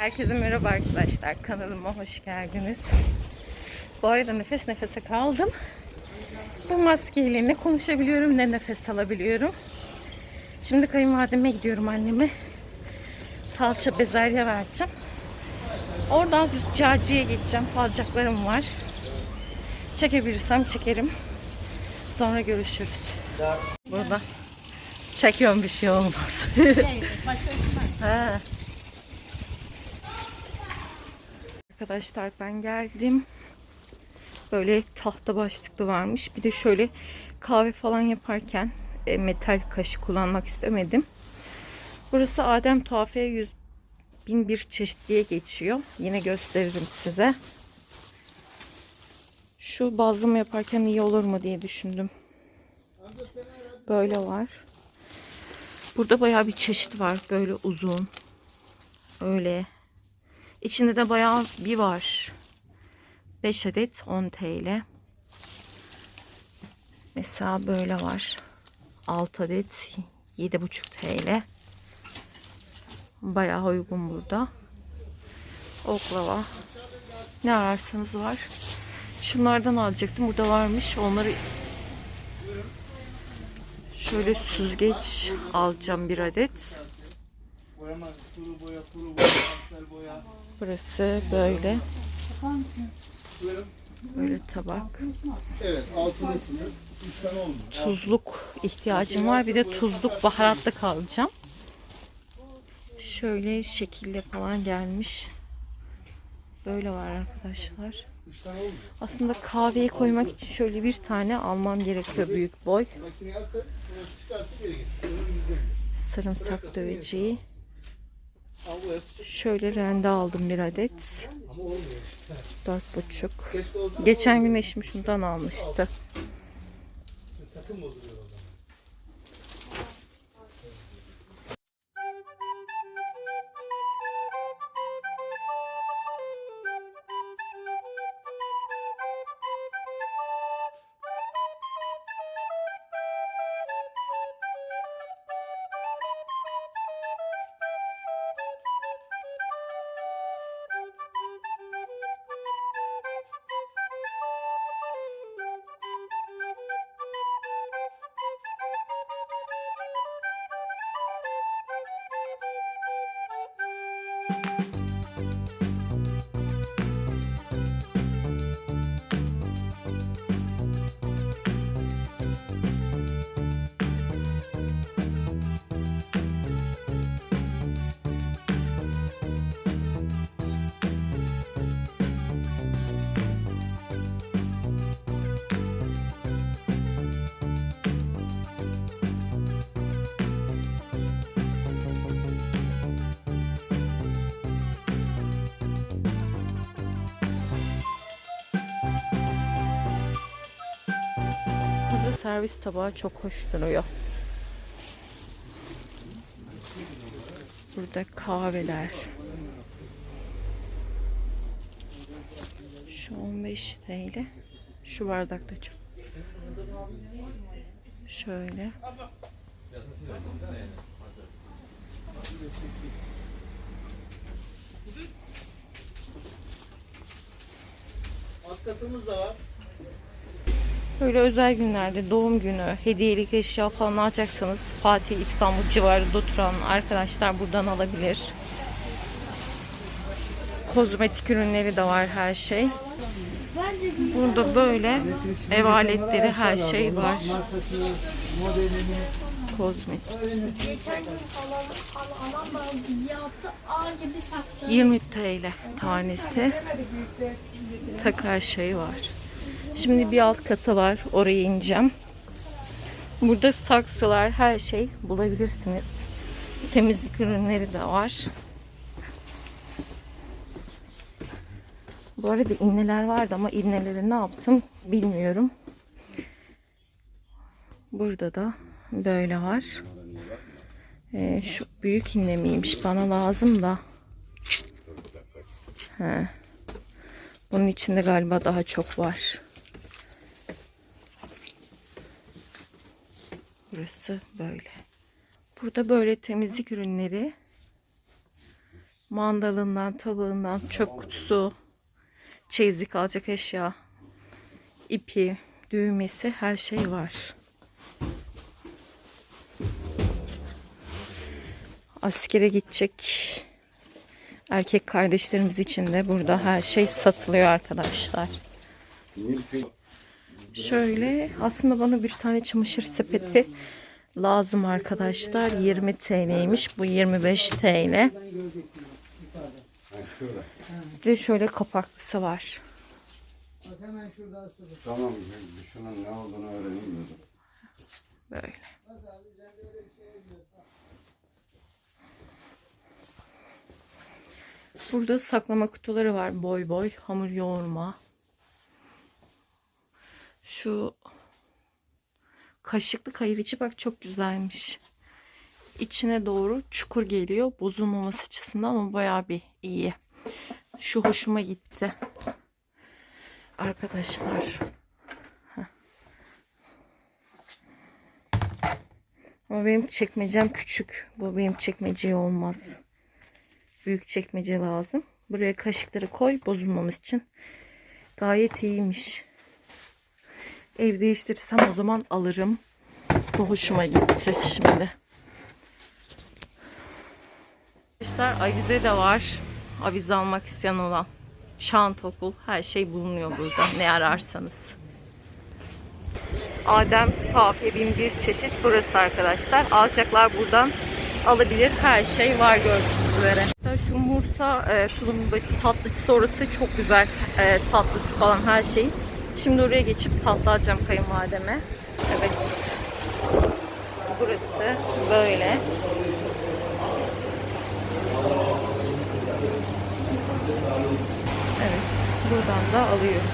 Herkese merhaba arkadaşlar. Kanalıma hoş geldiniz. Bu arada nefes nefese kaldım. Bu maskeyle ne konuşabiliyorum ne nefes alabiliyorum. Şimdi kayınvalideme gidiyorum anneme. Salça bezelye vereceğim. Oradan züccaciye geçeceğim. Alacaklarım var. Çekebilirsem çekerim. Sonra görüşürüz. Burada. Çekiyorum bir şey olmaz. Ha. Arkadaşlar ben geldim. Böyle tahta başlıklı varmış. Bir de şöyle kahve falan yaparken e, metal kaşık kullanmak istemedim. Burası Adem Tuhafiye 100 bin bir çeşit diye geçiyor. Yine gösteririm size. Şu bazlama yaparken iyi olur mu diye düşündüm. Böyle var. Burada bayağı bir çeşit var. Böyle uzun. Öyle. İçinde de bayağı bir var. 5 adet 10 TL. Mesela böyle var. 6 adet 7,5 TL. Bayağı uygun burada. Oklava. Ne ararsanız var. Şunlardan alacaktım. Burada varmış. Onları şöyle süzgeç alacağım bir adet. Burası böyle. Böyle tabak. Evet, altını. Tuzluk ihtiyacım var. Bir de tuzluk baharatlı kalacağım. Şöyle şekilde falan gelmiş. Böyle var arkadaşlar. Aslında kahveyi koymak için şöyle bir tane almam gerekiyor büyük boy. Makineye atın, Şöyle rende aldım bir adet. Dört buçuk. Geçen gün eşim şundan almıştı. takım bozuluyor servis tabağı çok hoş duruyor. Burada kahveler. Şu 15 TL. Şu bardakta çok. Şöyle. Alt katımız da var. Böyle özel günlerde doğum günü, hediyelik eşya falan alacaksanız Fatih İstanbul civarında oturan arkadaşlar buradan alabilir. Kozmetik ürünleri de var her şey. Burada böyle ev aletleri her şey var. Kozmetik. Geçen gün alan, alan, alan bana yaptı. Anca bir saksı. 20 TL tanesi. Takar şey var. Şimdi bir alt katı var. Oraya ineceğim. Burada saksılar, her şey bulabilirsiniz. Temizlik ürünleri de var. Bu arada inneler vardı ama inneleri ne yaptım bilmiyorum. Burada da böyle var. Ee, şu büyük inne miymiş? Bana lazım da. He. Bunun içinde galiba daha çok var. Burası böyle. Burada böyle temizlik ürünleri Mandalından, tabağından, çöp kutusu, çeyizlik alacak eşya, ipi, düğmesi her şey var. Askere gidecek erkek kardeşlerimiz için de burada her şey satılıyor arkadaşlar. Şöyle aslında bana bir tane çamaşır sepeti lazım arkadaşlar. 20 TL'ymiş. Bu 25 TL. De şöyle kapaklısı var. Tamam şunun ne olduğunu öğreneyim dedim. Böyle. Burada saklama kutuları var. Boy boy hamur yoğurma. Şu kaşıklı kayırıcı bak çok güzelmiş. İçine doğru çukur geliyor. Bozulmaması açısından o bayağı bir iyi. Şu hoşuma gitti. Arkadaşlar. Ama benim çekmecem küçük. Bu benim çekmeceye olmaz. Büyük çekmece lazım. Buraya kaşıkları koy bozulmaması için. Gayet iyiymiş. Ev değiştirirsem o zaman alırım. Bu hoşuma gitti şimdi. Arkadaşlar avize de var. Avize almak isteyen olan. Şant okul her şey bulunuyor burada. Ne ararsanız. Adem Kafe bin bir çeşit burası arkadaşlar. Alacaklar buradan alabilir. Her şey var gördüğünüz üzere. Şu Mursa e, tulumdaki tatlıcısı orası çok güzel. E, tatlısı falan her şey. Şimdi oraya geçip tatlı alacağım kayınvalideme. Evet. Burası böyle. Evet. Buradan da alıyoruz.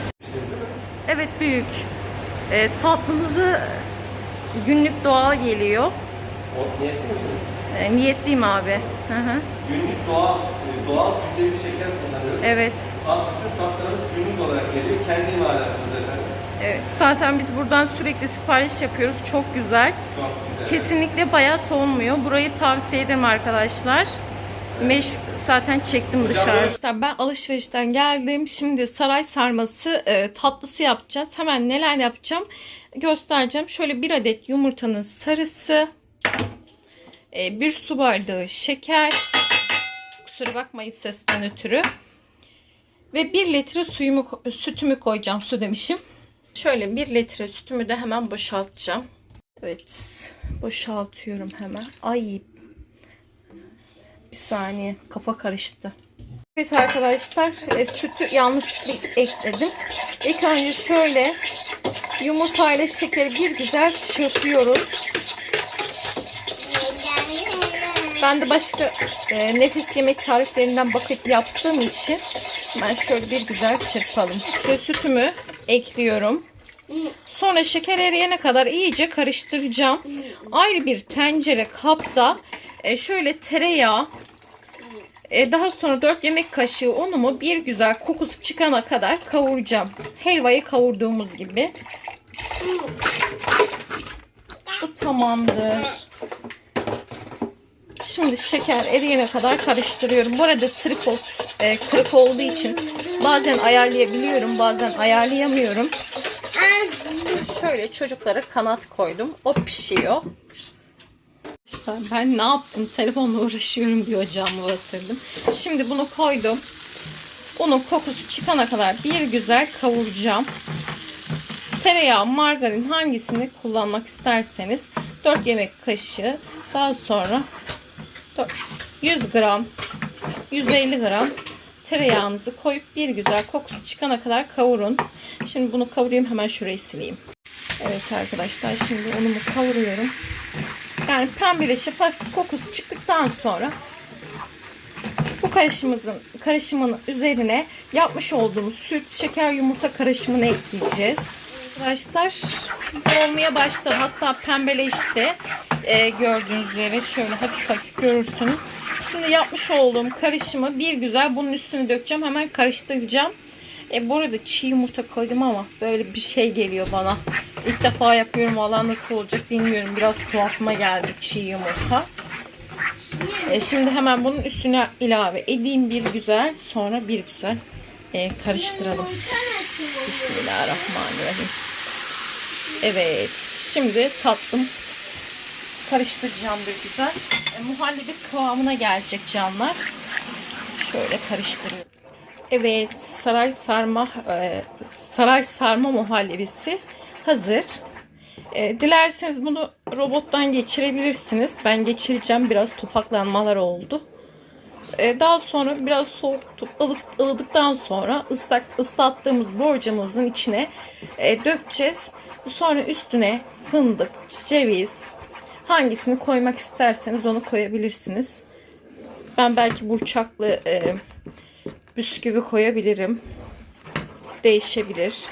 Evet büyük. E, tatlımızı günlük doğal geliyor. O niyetli misiniz? E, niyetliyim abi. Hı hı. Günlük doğal, e, doğal yüzde bir şeker kullanıyoruz. Evet. Tat, bütün tatlarımız günlük olarak geliyor. Kendi imalatımız efendim. Evet. Zaten biz buradan sürekli sipariş yapıyoruz. Çok güzel. Çok güzel. Kesinlikle bayat olmuyor. Burayı tavsiye ederim arkadaşlar. Meş zaten çektim dışarı. Ben alışverişten geldim. Şimdi saray sarması e, tatlısı yapacağız. Hemen neler yapacağım göstereceğim. Şöyle bir adet yumurtanın sarısı, e, bir su bardağı şeker. Kusura bakmayın sesten ötürü. Ve bir litre suyumu, sütümü koyacağım. Su demişim. Şöyle bir litre sütümü de hemen boşaltacağım. Evet. Boşaltıyorum hemen. Ay. Bir saniye. Kafa karıştı. Evet arkadaşlar. e, sütü yanlış ekledim. İlk önce şöyle yumurtayla şekeri bir güzel çırpıyoruz. Ben de başka e, nefis yemek tariflerinden bakıp yaptığım için ben şöyle bir güzel çırpalım. Sütümü ekliyorum. Sonra şeker eriyene kadar iyice karıştıracağım. Ayrı bir tencere kapta e, şöyle tereyağı e, daha sonra 4 yemek kaşığı unumu bir güzel kokusu çıkana kadar kavuracağım. Helvayı kavurduğumuz gibi. Bu tamamdır. Şimdi şeker eriyene kadar karıştırıyorum. Bu arada tripod e, kırık olduğu için bazen ayarlayabiliyorum bazen ayarlayamıyorum. Şöyle çocuklara kanat koydum. O pişiyor. İşte ben ne yaptım? Telefonla uğraşıyorum diye ocağımı batırdım. Şimdi bunu koydum. Unun kokusu çıkana kadar bir güzel kavuracağım. Tereyağı, margarin hangisini kullanmak isterseniz 4 yemek kaşığı daha sonra 100 gram 150 gram tereyağınızı koyup bir güzel kokusu çıkana kadar kavurun. Şimdi bunu kavurayım hemen şurayı sileyim. Evet arkadaşlar şimdi unumu kavuruyorum. Yani pembeleşip kokusu çıktıktan sonra bu karışımımızın karışımın üzerine yapmış olduğumuz süt, şeker, yumurta karışımını ekleyeceğiz. Arkadaşlar olmaya başladı. Hatta pembeleşti. Ee, gördüğünüz üzere şöyle hafif hafif görürsünüz. Şimdi yapmış olduğum karışımı bir güzel bunun üstüne dökeceğim. Hemen karıştıracağım. E, bu arada çiğ yumurta koydum ama böyle bir şey geliyor bana. İlk defa yapıyorum. Valla nasıl olacak bilmiyorum. Biraz tuhafıma geldi çiğ yumurta. E, şimdi hemen bunun üstüne ilave edeyim bir güzel. Sonra bir güzel e, karıştıralım. Bismillahirrahmanirrahim. Evet. Şimdi tatlım karıştıracağım bir güzel. E, muhallebi kıvamına gelecek canlar. Şöyle karıştırıyorum. Evet, saray sarma e, saray sarma muhallebisi hazır. E, dilerseniz bunu robottan geçirebilirsiniz. Ben geçireceğim. Biraz topaklanmalar oldu. E, daha sonra biraz soğutup ılık, ılıdıktan sonra ıslak ıslattığımız borcamımızın içine e, dökeceğiz. Sonra üstüne fındık, ceviz hangisini koymak isterseniz onu koyabilirsiniz. Ben belki burçaklı e, bisküvi koyabilirim. Değişebilir.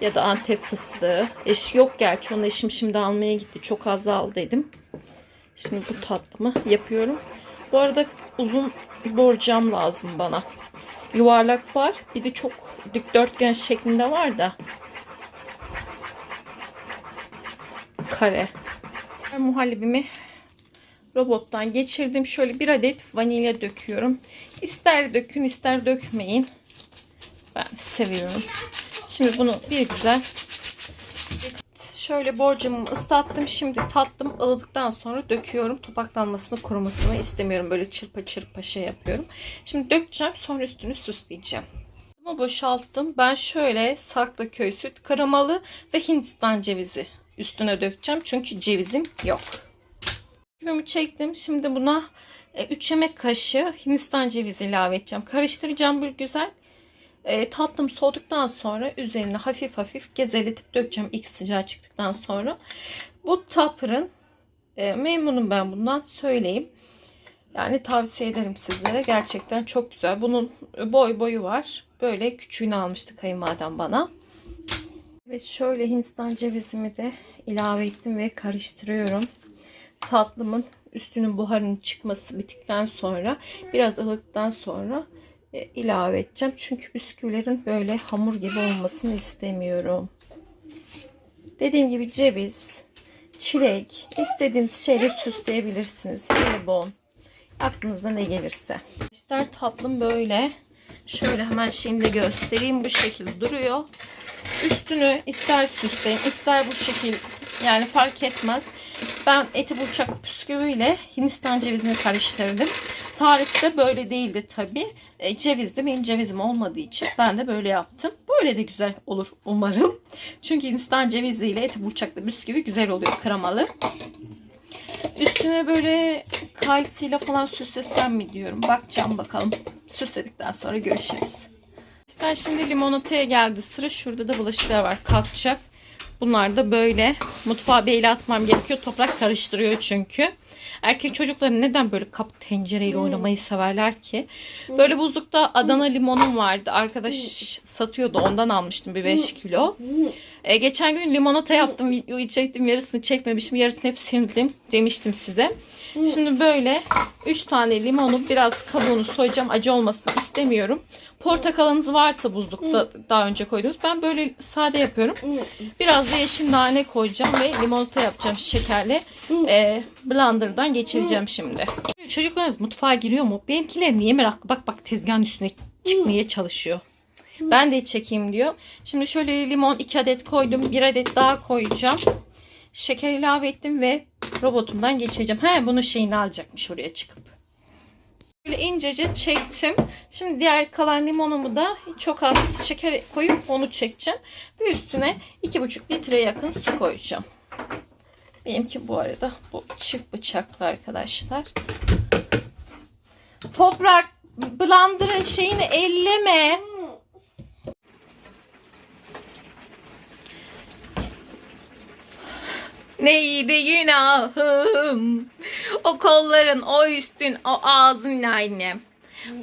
Ya da antep fıstığı. Eş yok gerçi onu eşim şimdi almaya gitti. Çok az al dedim. Şimdi bu tatlımı yapıyorum. Bu arada uzun borcam lazım bana. Yuvarlak var. Bir de çok dikdörtgen şeklinde var da. Kare. Muhallebimi robottan geçirdim. Şöyle bir adet vanilya döküyorum. İster dökün ister dökmeyin. Ben seviyorum. Şimdi bunu bir güzel şöyle borcamımı ıslattım. Şimdi tatlım ılıdıktan sonra döküyorum. Topaklanmasını kurumasını istemiyorum. Böyle çırpa çırpa şey yapıyorum. Şimdi dökeceğim sonra üstünü süsleyeceğim. Ama boşalttım. Ben şöyle Saklıköy süt kremalı ve Hindistan cevizi üstüne dökeceğim. Çünkü cevizim yok. Kürümü çektim. Şimdi buna 3 yemek kaşığı Hindistan cevizi ilave edeceğim. Karıştıracağım bir güzel. E, tatlım soğuduktan sonra üzerine hafif hafif gezeletip dökeceğim ilk sıcağı çıktıktan sonra. Bu tapırın e, memnunum ben bundan söyleyeyim. Yani tavsiye ederim sizlere. Gerçekten çok güzel. Bunun boy boyu var. Böyle küçüğünü almıştı kayınvalidem bana. Evet şöyle Hindistan cevizimi de ilave ettim ve karıştırıyorum. Tatlımın üstünün buharının çıkması bittikten sonra biraz ılıktan sonra e, ilave edeceğim. Çünkü bisküvilerin böyle hamur gibi olmasını istemiyorum. Dediğim gibi ceviz, çilek, istediğiniz şeyle süsleyebilirsiniz. Jelibon, aklınıza ne gelirse. İşte tatlım böyle. Şöyle hemen de göstereyim. Bu şekilde duruyor. Üstünü ister süsleyin, ister bu şekil yani fark etmez. Ben eti burçak bisküviyle Hindistan cevizini karıştırdım. Tarifte böyle değildi tabi. E, cevizli benim cevizim olmadığı için ben de böyle yaptım. Böyle de güzel olur umarım. Çünkü Hindistan ceviziyle eti burçaklı bisküvi güzel oluyor kremalı. Üstüne böyle kayısıyla falan süslesem mi diyorum. Bakacağım bakalım. Süsledikten sonra görüşürüz. İşte şimdi limonataya geldi sıra. Şurada da bulaşıklar var. Kalkacak. Bunlar da böyle. Mutfağa beyle atmam gerekiyor. Toprak karıştırıyor çünkü. Erkek çocukları neden böyle kap tencereyle oynamayı severler ki? Böyle buzlukta Adana limonum vardı. Arkadaş satıyordu. Ondan almıştım bir 5 kilo. E, geçen gün limonata yaptım. Videoyu çektim. Yarısını çekmemişim. Yarısını hep sildim demiştim size. Şimdi böyle 3 tane limonu biraz kabuğunu soyacağım. Acı olmasını istemiyorum. Portakalınız varsa buzlukta daha önce koydunuz. Ben böyle sade yapıyorum. Biraz da yeşil nane koyacağım ve limonata yapacağım şekerle. E, blenderdan geçireceğim şimdi. Çocuklarınız mutfağa giriyor mu? Benimkiler niye meraklı? Bak bak tezgahın üstüne çıkmaya çalışıyor. Ben de çekeyim diyor. Şimdi şöyle limon 2 adet koydum. 1 adet daha koyacağım. Şeker ilave ettim ve robotumdan geçireceğim. He bunun şeyini alacakmış oraya çıkıp. Böyle incece çektim. Şimdi diğer kalan limonumu da çok az şeker koyup onu çekeceğim. Ve üstüne 2,5 litre yakın su koyacağım. Benimki bu arada bu çift bıçaklı arkadaşlar. Toprak blenderın şeyini elleme. Neydi günahım? O kolların, o üstün, o ağzın aynı.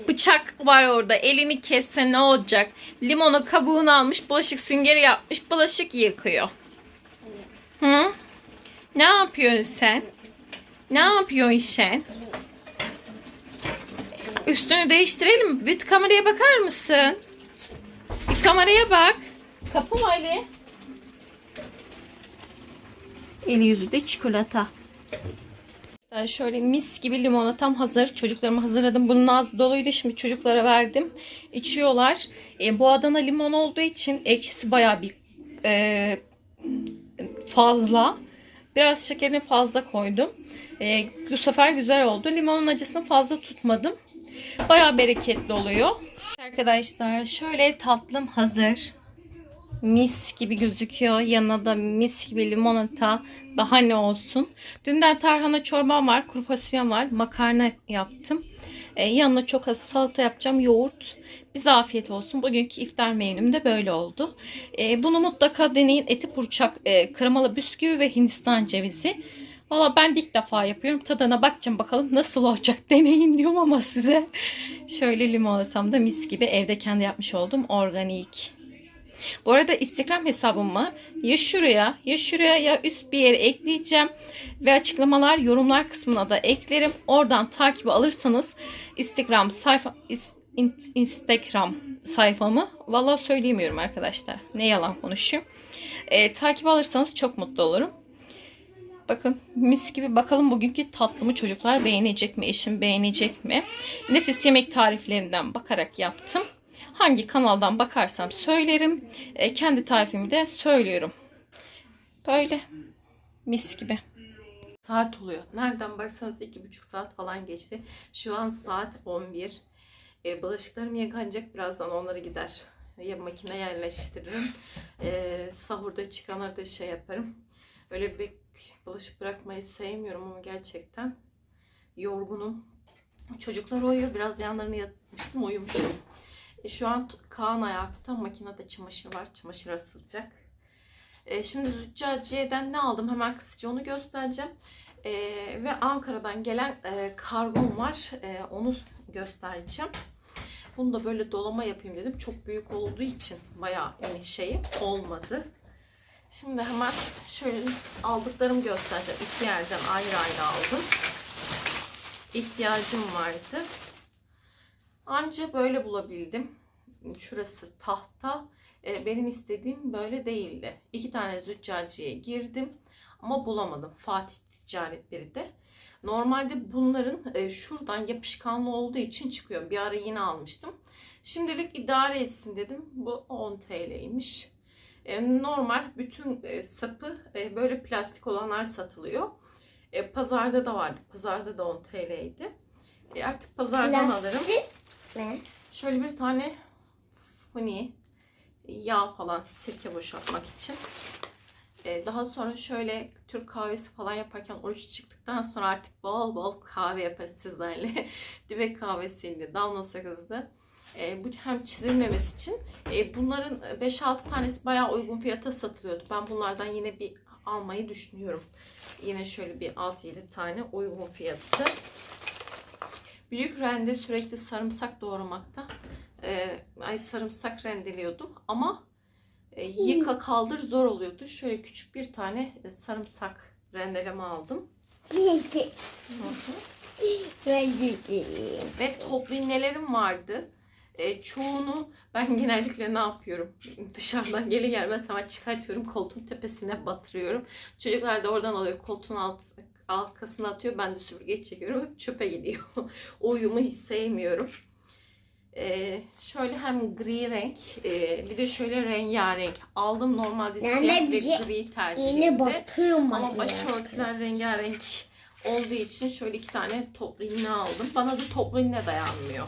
Bıçak var orada. Elini kesse ne olacak? Limonu kabuğunu almış, bulaşık süngeri yapmış, bulaşık yıkıyor. Hı? Ne yapıyorsun sen? Ne yapıyorsun sen? Üstünü değiştirelim mi? Bir kameraya bakar mısın? Bir kameraya bak. Kapı mı Ali? Eli yüzü de çikolata. Şöyle mis gibi limonatam hazır. Çocuklarıma hazırladım. Bunun ağzı doluydu. Şimdi çocuklara verdim. İçiyorlar. E, bu Adana limon olduğu için ekşisi bayağı bir e, fazla. Biraz şekerini fazla koydum. E, bu sefer güzel oldu. Limonun acısını fazla tutmadım. Bayağı bereketli oluyor. Arkadaşlar şöyle tatlım hazır. Mis gibi gözüküyor. Yanına da mis gibi limonata. Daha ne olsun. Dünden tarhana çorbam var. Kuru fasulyem var. Makarna yaptım. Ee, yanına çok az salata yapacağım. Yoğurt. Bize afiyet olsun. Bugünkü iftar menüm de böyle oldu. Ee, bunu mutlaka deneyin. Eti burçak, e, kremalı bisküvi ve hindistan cevizi. Valla ben de ilk defa yapıyorum. Tadına bakacağım bakalım nasıl olacak. Deneyin diyorum ama size. Şöyle limonatam da mis gibi evde kendi yapmış olduğum organik. Bu arada Instagram hesabımı ya şuraya ya şuraya ya üst bir yere ekleyeceğim. Ve açıklamalar yorumlar kısmına da eklerim. Oradan takip alırsanız Instagram sayfa Instagram sayfamı vallahi söyleyemiyorum arkadaşlar. Ne yalan konuşayım. Ee, takip alırsanız çok mutlu olurum. Bakın mis gibi bakalım bugünkü tatlımı çocuklar beğenecek mi? Eşim beğenecek mi? Nefis yemek tariflerinden bakarak yaptım. Hangi kanaldan bakarsam söylerim. E, kendi tarifimi de söylüyorum. Böyle mis gibi. Saat oluyor. Nereden baksanız iki buçuk saat falan geçti. Şu an saat 11. E, bulaşıklarım yıkanacak. Birazdan onları gider. Ya makine yerleştiririm. E, sahurda çıkanları da şey yaparım. Öyle bir bulaşık bırakmayı sevmiyorum ama gerçekten yorgunum. Çocuklar uyuyor. Biraz yanlarını yatmıştım. Uyumuşum. E, şu an Kaan ayakta. Makinede çamaşır var. Çamaşır asılacak. E, şimdi Züccaciye'den ne aldım? Hemen kısaca onu göstereceğim. E, ve Ankara'dan gelen e, kargom var. E, onu göstereceğim. Bunu da böyle dolama yapayım dedim. Çok büyük olduğu için bayağı yani şeyi olmadı. Şimdi hemen şöyle aldıklarımı göstereceğim. İki yerden ayrı ayrı aldım. İhtiyacım vardı. Anca böyle bulabildim. Şurası tahta. Ee, benim istediğim böyle değildi. İki tane züccaciye girdim ama bulamadım. Fatih Ticaretleri de. Normalde bunların e, şuradan yapışkanlı olduğu için çıkıyor. Bir ara yine almıştım. Şimdilik idare etsin dedim. Bu 10 TL'ymiş. E, normal bütün e, sapı e, böyle plastik olanlar satılıyor. E, pazarda da vardı. Pazarda da 10 TL'ydi. E, artık pazardan alırım. Ne? Şöyle bir tane funi yağ falan sirke boşaltmak için. Ee, daha sonra şöyle Türk kahvesi falan yaparken oruç çıktıktan sonra artık bol bol kahve yaparız sizlerle. Dibek kahvesiydi, damla sakızdı. Ee, bu hem çizilmemesi için e, bunların 5-6 tanesi bayağı uygun fiyata satılıyordu. Ben bunlardan yine bir almayı düşünüyorum. Yine şöyle bir 6-7 tane uygun fiyatı. Büyük rende sürekli sarımsak doğramakta. Ee, ay sarımsak rendeliyordum ama e, yıka kaldır zor oluyordu. Şöyle küçük bir tane e, sarımsak rendeleme aldım. Ve top iğnelerim vardı. E, çoğunu ben genellikle ne yapıyorum? Dışarıdan geri gelmez hemen çıkartıyorum. Koltuğun tepesine batırıyorum. Çocuklar da oradan alıyor. Koltuğun alt, arkasına atıyor. Ben de süpürge çekiyorum. Hep çöpe gidiyor. o uyumu hiç sevmiyorum. E, şöyle hem gri renk e, bir de şöyle rengarenk. Aldım normalde Yani siyah ve bize gri tercih batırım Ama başörtüler rengarenk olduğu için şöyle iki tane toplu iğne aldım. Bana da toplu iğne dayanmıyor.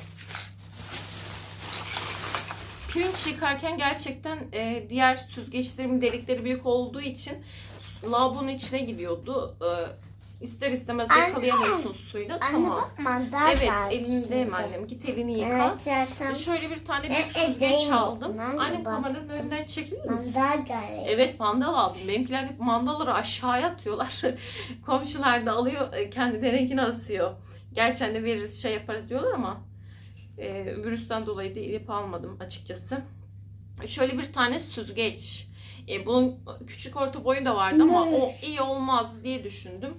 Pirinç yıkarken gerçekten e, diğer süzgeçlerimin delikleri büyük olduğu için lavabonun içine gidiyordu. E, ister istemez Anne. yakalayamıyorsun suyla. Anne tamam. bak mandal Evet elindeyim annem. Git elini yıka. Evet zaten Şöyle bir tane E, büyük e, süzgeç aldım. Annem kameranın önünden çekilir misin? mandal geldi. Evet mandal aldım. Benimkiler hep mandalları aşağıya atıyorlar. Komşular da alıyor e, kendilerinkini asıyor. Gerçekten de veririz şey yaparız diyorlar ama e, virüsten dolayı da ip almadım açıkçası. Şöyle bir tane süzgeç. E, bunun küçük orta boyu da vardı ama o iyi olmaz diye düşündüm.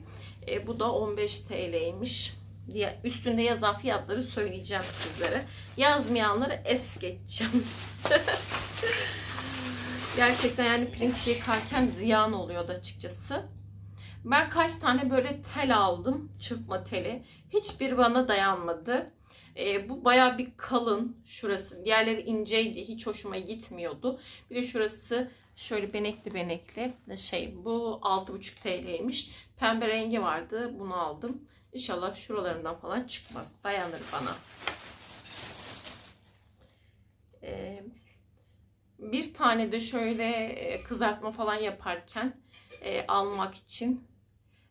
E, bu da 15 TL'ymiş. Diye üstünde yazan fiyatları söyleyeceğim sizlere. Yazmayanları es geçeceğim. Gerçekten yani pirinç yıkarken ziyan oluyordu açıkçası. Ben kaç tane böyle tel aldım. Çırpma teli. Hiçbir bana dayanmadı. Ee, bu baya bir kalın şurası. Diğerleri inceydi. Hiç hoşuma gitmiyordu. Bir de şurası şöyle benekli benekli. Şey bu 6,5 TL'ymiş. Pembe rengi vardı. Bunu aldım. İnşallah şuralarından falan çıkmaz. Dayanır bana. Ee, bir tane de şöyle e, kızartma falan yaparken e, almak için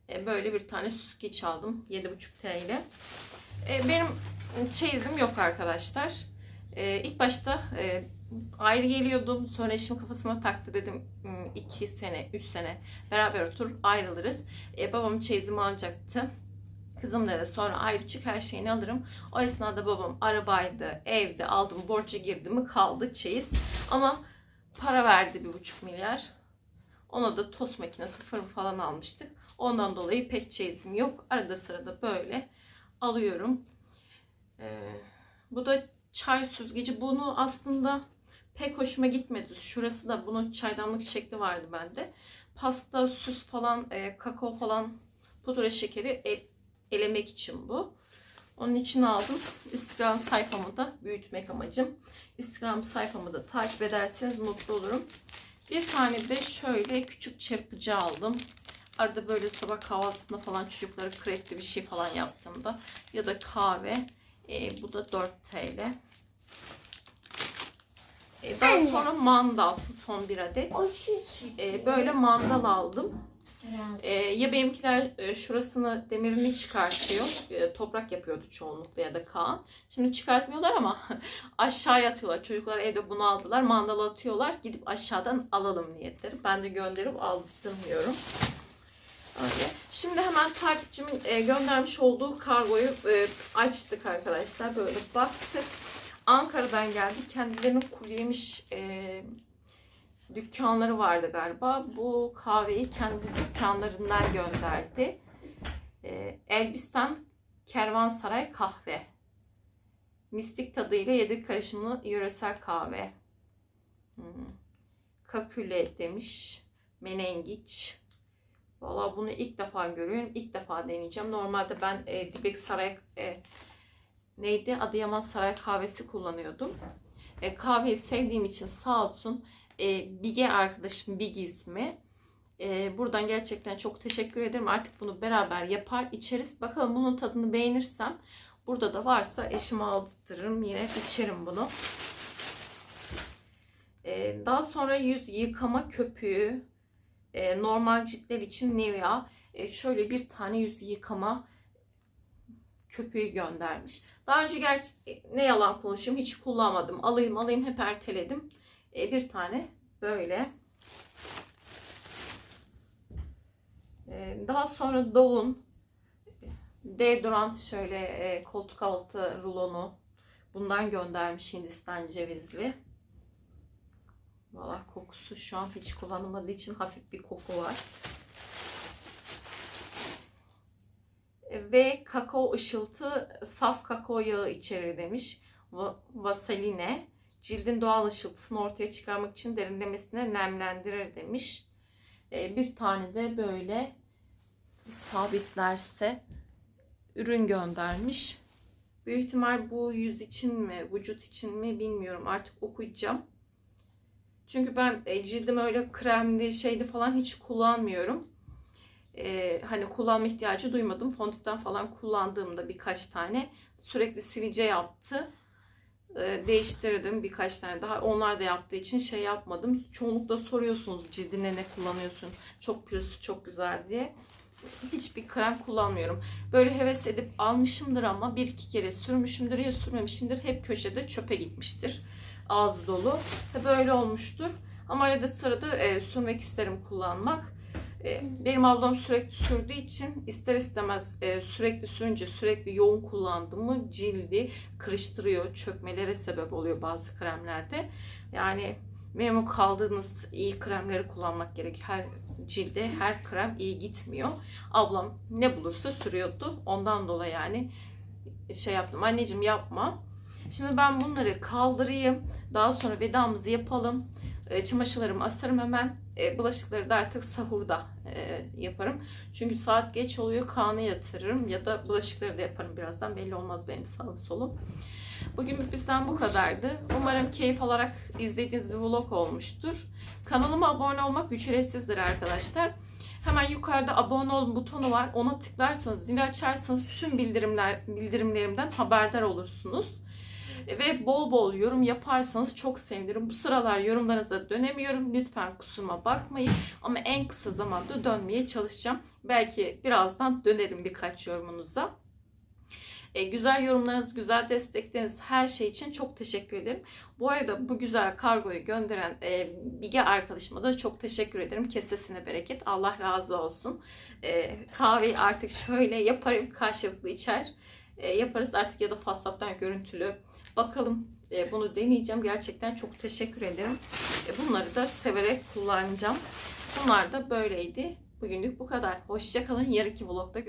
e, böyle bir tane süzgeç aldım. 7,5 TL. Benim çeyizim yok arkadaşlar. E, ilk başta e, ayrı geliyordum. Sonra eşim kafasına taktı dedim 2 sene, 3 sene beraber otur ayrılırız. E, babam çeyizimi alacaktı. Kızım dedi sonra ayrı çık her şeyini alırım. O esnada babam arabaydı, evde aldım, borca girdi mi kaldı çeyiz. Ama para verdi bir buçuk milyar. Ona da tost makinesi, fırın falan almıştık. Ondan dolayı pek çeyizim yok. Arada sırada böyle alıyorum. Ee, bu da çay süzgeci. Bunu aslında pek hoşuma gitmedi. Şurası da bunun çaydanlık şekli vardı bende. Pasta, süs falan, e, kakao falan, pudra şekeri e- elemek için bu. Onun için aldım. Instagram sayfamı da büyütmek amacım. Instagram sayfamı da takip ederseniz mutlu olurum. Bir tane de şöyle küçük çırpıcı aldım. Arada böyle sabah kahvaltısında falan çocuklara krepli bir şey falan yaptığımda ya da kahve. E, bu da 4 TL. E, Anne. sonra mandal son bir adet. E, böyle mandal aldım. E, ya benimkiler e, şurasını demirini çıkartıyor. E, toprak yapıyordu çoğunlukla ya da Kaan. Şimdi çıkartmıyorlar ama aşağıya atıyorlar. Çocuklar evde bunu aldılar. Mandal atıyorlar. Gidip aşağıdan alalım niyetleri. Ben de gönderip aldırmıyorum. Öyle. Şimdi hemen takipçimin e, göndermiş olduğu kargoyu e, açtık arkadaşlar. Böyle baktık. Ankara'dan geldi. Kendilerinin kuru yemiş e, dükkanları vardı galiba. Bu kahveyi kendi dükkanlarından gönderdi. E, Elbistan Kervansaray kahve. Mistik tadıyla yedik karışımlı yöresel kahve. Hmm. Kaküle demiş. Menengiç. Valla bunu ilk defa görüyorum. İlk defa deneyeceğim. Normalde ben e, Dibek Saray e, neydi? Adıyaman Saray kahvesi kullanıyordum. E, kahveyi sevdiğim için sağ olsun e, Bige arkadaşım Bigi ismi. E, buradan gerçekten çok teşekkür ederim. Artık bunu beraber yapar içeriz. Bakalım bunun tadını beğenirsem burada da varsa eşime aldırırım. Yine içerim bunu. E, daha sonra yüz yıkama köpüğü e, normal ciltler için Nivea e, şöyle bir tane yüz yıkama köpüğü göndermiş. Daha önce gerçi e, ne yalan konuşayım hiç kullanmadım. Alayım alayım hep erteledim. E, bir tane böyle. E, daha sonra Dove'un deodorant şöyle e, koltuk altı rulonu bundan göndermiş Hindistan cevizli. Valla kokusu şu an hiç kullanılmadığı için hafif bir koku var. Ve kakao ışıltı saf kakao yağı içerir demiş. Va- Vaseline cildin doğal ışıltısını ortaya çıkarmak için derinlemesine nemlendirir demiş. Ee, bir tane de böyle sabitlerse ürün göndermiş. Büyük ihtimal bu yüz için mi, vücut için mi bilmiyorum. Artık okuyacağım. Çünkü ben e, cildim öyle kremli şeydi falan hiç kullanmıyorum. Ee, hani kullanma ihtiyacı duymadım. Fondöten falan kullandığımda birkaç tane sürekli sivilce yaptı. Ee, değiştirdim birkaç tane daha. Onlar da yaptığı için şey yapmadım. Çoğunlukla soruyorsunuz cildine ne kullanıyorsun? Çok pürüzsüz, çok güzel diye. Hiçbir krem kullanmıyorum. Böyle heves edip almışımdır ama bir iki kere sürmüşümdür ya sürmemişimdir. Hep köşede çöpe gitmiştir. Ağzı dolu. Böyle olmuştur. Ama arada sırada e, sürmek isterim kullanmak. E, benim ablam sürekli sürdüğü için ister istemez e, sürekli sürünce sürekli yoğun kullandığımı cildi kırıştırıyor. Çökmelere sebep oluyor bazı kremlerde. Yani memnun kaldığınız iyi kremleri kullanmak gerekiyor. Her cilde her krem iyi gitmiyor. Ablam ne bulursa sürüyordu. Ondan dolayı yani şey yaptım. Anneciğim yapma. Şimdi ben bunları kaldırayım. Daha sonra vedamızı yapalım. E, çamaşırlarımı asarım hemen. E, bulaşıkları da artık sahurda e, yaparım. Çünkü saat geç oluyor. Kaan'ı yatırırım ya da bulaşıkları da yaparım birazdan. Belli olmaz benim sağım solum. Bugünlük bizden bu kadardı. Umarım keyif alarak izlediğiniz bir vlog olmuştur. Kanalıma abone olmak ücretsizdir arkadaşlar. Hemen yukarıda abone ol butonu var. Ona tıklarsanız, zil açarsanız tüm bildirimler bildirimlerimden haberdar olursunuz. Ve bol bol yorum yaparsanız çok sevinirim. Bu sıralar yorumlarınıza dönemiyorum. Lütfen kusuruma bakmayın. Ama en kısa zamanda dönmeye çalışacağım. Belki birazdan dönerim birkaç yorumunuza. E, güzel yorumlarınız, güzel destekleriniz her şey için çok teşekkür ederim. Bu arada bu güzel kargoyu gönderen e, Bige arkadaşıma da çok teşekkür ederim. Kesesine bereket. Allah razı olsun. E, kahveyi artık şöyle yaparım karşılıklı içer. E, yaparız artık ya da WhatsApp'tan görüntülü. Bakalım e, bunu deneyeceğim. Gerçekten çok teşekkür ederim. E, bunları da severek kullanacağım. Bunlar da böyleydi. Bugünlük bu kadar. Hoşçakalın. Yarınki vlogda